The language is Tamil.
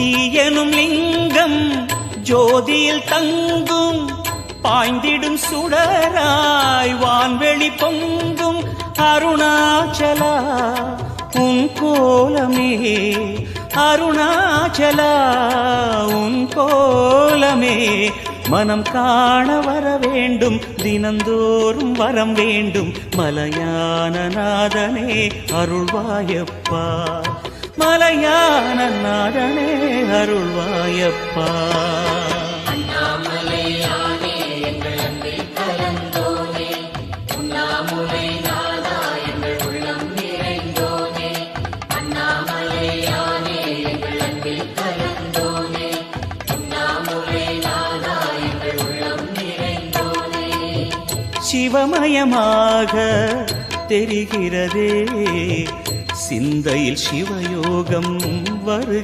தீயனும் லிங்கம் ஜோதியில் தங்கும் பாய்ந்திடும் சுடராய் வான்வெளி பொங்கும். அருணாச்சலா உன் கோலமே அருணாச்சலா உன் கோலமே. மனம் காண வர வேண்டும் தினந்தோறும் வரம் வேண்டும். மலையான நாதனே அருள்வாயப்பா. மலையான நாதனே அருள்வாயப்பா. சிவமயமாக தெரிகிறதே. சிந்தையில் சிவயோகம் வருகிறதே